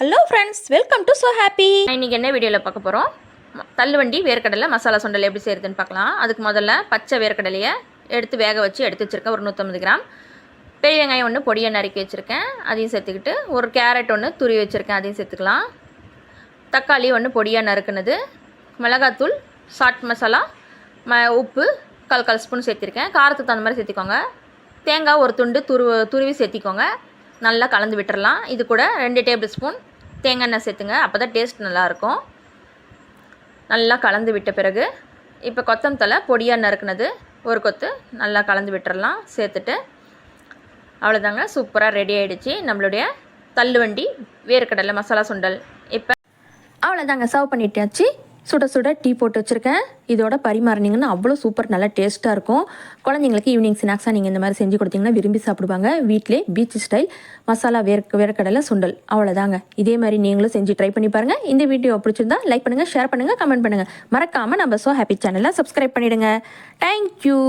Hello friends welcome to so happy இன்றைக்கி என்ன வீடியோவில் பார்க்க போகிறோம் தள்ளுவண்டி வேர்க்கடலை மசாலா சுண்டல் எப்படி செய்கிறதுன்னு பார்க்கலாம். அதுக்கு முதல்ல பச்சை வேர்க்கடலையை எடுத்து வேக வச்சு எடுத்து வச்சுருக்கேன். ஒரு நூற்றம்பது கிராம். பெரிய வெங்காயம் ஒன்று பொடியை நறுக்கி வச்சுருக்கேன். அதையும் சேர்த்துக்கிட்டு ஒரு கேரட் ஒன்று துருவி வச்சுருக்கேன். அதையும் சேர்த்துக்கலாம். தக்காளி ஒன்று பொடியாக நறுக்குனது. மிளகாத்தூள் சாட் மசாலா ம உப்பு கால் கால் ஸ்பூன் சேர்த்துருக்கேன். காரத்துக்கு தகுந்த மாதிரி சேர்த்திக்கோங்க. தேங்காய் ஒரு துண்டு துருவ துருவி சேர்த்திக்கோங்க. நல்லா கலந்து விட்டுறலாம். இது கூட ரெண்டு டேபிள் ஸ்பூன் தேங்காய் எண்ணெய் சேர்த்துங்க. அப்போ தான் டேஸ்ட் நல்லாயிருக்கும். நல்லா கலந்து விட்ட பிறகு இப்போ கொத்தமத்தலை பொடியாக நறுக்குனது ஒரு கொத்து நல்லா கலந்து விட்டுறலாம். சேர்த்துட்டு அவ்வளோதாங்க சூப்பராக ரெடி ஆகிடுச்சு நம்மளுடைய தள்ளுவண்டி வேர்க்கடலை மசாலா சுண்டல். இப்போ அவ்வளோதாங்க சர்வ் பண்ணிட்டாச்சு. சுட சுட டீ போட்டு வச்சுருக்கேன். இதோட பரிமாறினீங்கன்னா அவ்வளோ சூப்பர் நல்லா டேஸ்ட்டாக இருக்கும். குழந்தைங்களுக்கு ஈவினிங் ஸ்நாக்ஸாக நீங்கள் இந்த மாதிரி செஞ்சு கொடுத்தீங்கன்னா விரும்பி சாப்பிடுவாங்க. வீட்டிலே பீச் ஸ்டைல் மசாலா வேர் வேர்க்கடலை சுண்டல். அவ்வளோதாங்க இதே மாதிரி நீங்களும் செஞ்சு ட்ரை பண்ணி பாருங்கள் இந்த வீடியோ பிடிச்சிருந்தா லைக் பண்ணுங்கள் ஷேர் பண்ணுங்கள் கமெண்ட் பண்ணுங்கள் மறக்காமல் நம்ம ஸோ ஹாப்பி சேனலை சப்ஸ்கிரைப் பண்ணிவிடுங்க தேங்க்யூ